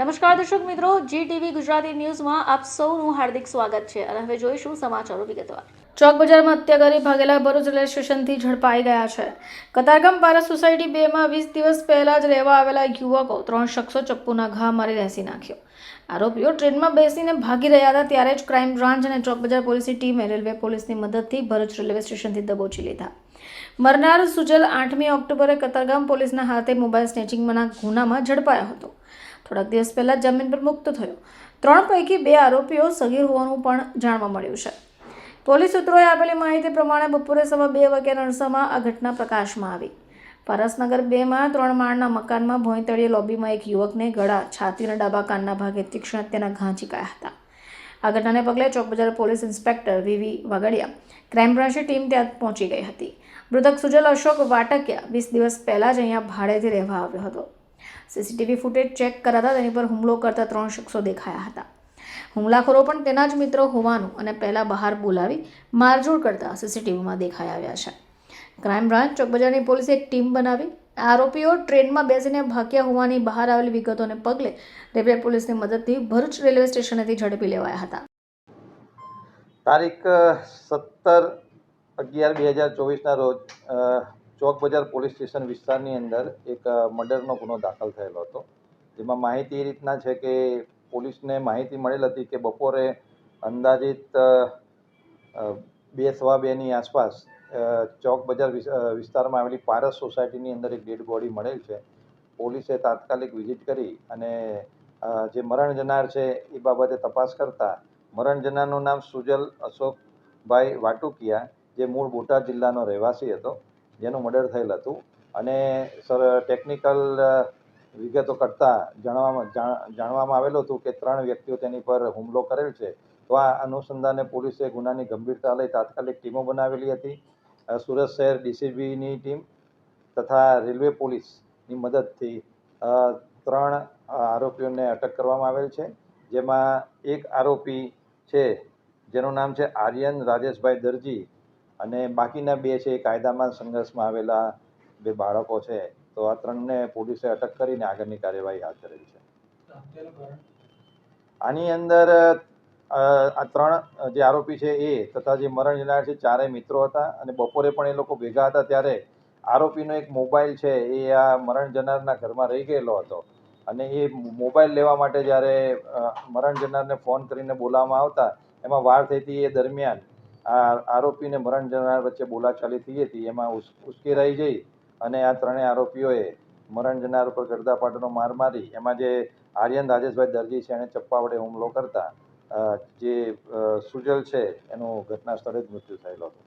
નમસ્કાર દર્શક મિત્રો જી ટીવી ગુજરાતી ન્યૂઝમાં આપ સૌનું હાર્દિક સ્વાગત છે અને હવે જોઈશું સમાચારો વિગતવાર. ચોક બજારમાં હત્યા કરી ભાગેલા ભરૂચ રેલવે સ્ટેશનથી ઝડપાઈ ગયા છે. કતારગામ પારા સોસાયટી બેમાં વીસ દિવસ પહેલા જ રહેવા આવેલા યુવકો ત્રણ શખ્સો ચપ્પુના ઘા મારી રહેસી નાખ્યો. આરોપીઓ ટ્રેનમાં બેસીને ભાગી રહ્યા હતા ત્યારે જ ક્રાઇમ બ્રાન્ચ અને ચોક બજાર પોલીસની ટીમે રેલવે પોલીસની મદદથી ભરૂચ રેલવે સ્ટેશનથી દબોચી લીધા. મરનાર સુજલ આઠમી ઓક્ટોબરે કતારગામ પોલીસના હાથે મોબાઈલ સ્નેચિંગના ગુનામાં ઝડપાયો હતો. થોડાક દિવસ પહેલાં જામીન પર મુક્ત થયો. ત્રણ પૈકી બે આરોપીઓ સગીર હોવાનું પણ જાણવા મળ્યું છે. પોલીસ સૂત્રોએ આપેલી માહિતી પ્રમાણે બપોરે સવા બે વાગ્યાના અરસામાં આ ઘટના પ્રકાશમાં આવી. પારસનગર બેમાં ત્રણ માળના મકાનમાં ભોંયતળીએ લોબીમાં એક યુવકને ગળા છાતીના ડાબા કાનના ભાગે તીક્ષ્ણ હત્યાના ઘા ચીકાયા હતા. આ ઘટનાને પગલે Chowkbazar police inspector V V Vagadiya crime બ્રાન્ચની ટીમ ત્યાં પહોંચી ગઈ હતી. મૃતક સુજલ અશોક વાટકિયા વીસ દિવસ પહેલાં જ અહીંયા ભાડેથી રહેવા આવ્યો હતો. સીસીટીવી ફૂટેજ ચેક કરાતા તેની પર હુમલો કરતા ત્રણ શખ્સો દેખાયા હતા. હુમલાખોરો પણ તેના જ મિત્રો હોવાનું અને પહેલાં બહાર બોલાવી મારઝૂડ કરતા સીસીટીવીમાં દેખાઈ આવ્યા છે. ક્રાઇમ બ્રાન્ચ ચોકબજારની પોલીસે એક ટીમ બનાવી. આરોપીઓ ટ્રેનમાં બેસીને ભાગ્યા હોવાની બહાર આવેલી વિગતોને પગલે રેલવે પોલીસની મદદથી ભરૂચ રેલવે સ્ટેશનેથી ઝડપી લેવાયા હતા. તારીખ સત્તર અગિયાર બે હજાર ચોવીસના રોજ ચોક બજાર પોલીસ સ્ટેશન વિસ્તારની અંદર એક મર્ડરનો ગુનો દાખલ થયેલો હતો. જેમાં માહિતી એ રીતના છે કે પોલીસને માહિતી મળેલ હતી કે બપોરે અંદાજિત બે સવા બેની આસપાસ ચોક બજાર વિસ્તારમાં આવેલી પારસ સોસાયટીની અંદર એક ડેડ બોડી મળેલ છે. પોલીસે તાત્કાલિક વિઝિટ કરી અને જે મરણ જનાર છે એ બાબતે તપાસ કરતા મરણ જનારનું નામ સુજલ અશોકભાઈ વાટુકિયા, જે મૂળ બોટાદ જિલ્લાનો રહેવાસી હતો. જેનું મર્ડર થયેલ હતું. અને સર ટેકનિકલ વિગતો કરતાં જાણવામાં જાણવામાં આવેલું હતું કે ત્રણ વ્યક્તિઓ તેની પર હુમલો કરેલ છે. તો આ અનુસંધાને પોલીસે ગુનાની ગંભીરતા લઈ તાત્કાલિક ટીમો બનાવેલી હતી. સુરત શહેર ડીસીબીની ટીમ તથા રેલવે પોલીસની મદદથી ત્રણ આરોપીઓને અટક કરવામાં આવેલ છે. જેમાં એક આરોપી છે, જેનું નામ છે આર્યન રાજેશભાઈ દરજી. અને બાકીના બે છે એ કાયદામાં સંઘર્ષમાં આવેલા બે બાળકો છે, તો આ ત્રણને પોલીસે અટક કરીને આગળની કાર્યવાહી હાથ ધરેલી છે. આની અંદર આ ત્રણ જે આરોપી છે એ તથા જે મરણ જનાર છે, ચારેય મિત્રો હતા અને બપોરે પણ એ લોકો ભેગા હતા ત્યારે આરોપીનો એક મોબાઈલ છે, એ આ મરણ જનારના ઘરમાં રહી ગયેલો હતો. અને એ મોબાઈલ લેવા માટે જ્યારે મરણ જનારને ફોન કરીને બોલાવવામાં આવતા, એમાં વાર થઈ હતી એ દરમિયાન આ આરોપીને મરણ જનાર વચ્ચે બોલાચાલી થઈ હતી, એમાં ઉશ્કેરાઈ જઈ અને આ ત્રણેય આરોપીઓએ મરણ જનાર ઉપર ગરદાપાટનો માર મારી, એમાં જે આર્યન રાજેશભાઈ દરજી છે એણે ચપ્પા વડે હુમલો કરતા જે સુજલ છે, એનું ઘટના સ્થળે જ મૃત્યુ થયેલો હતો.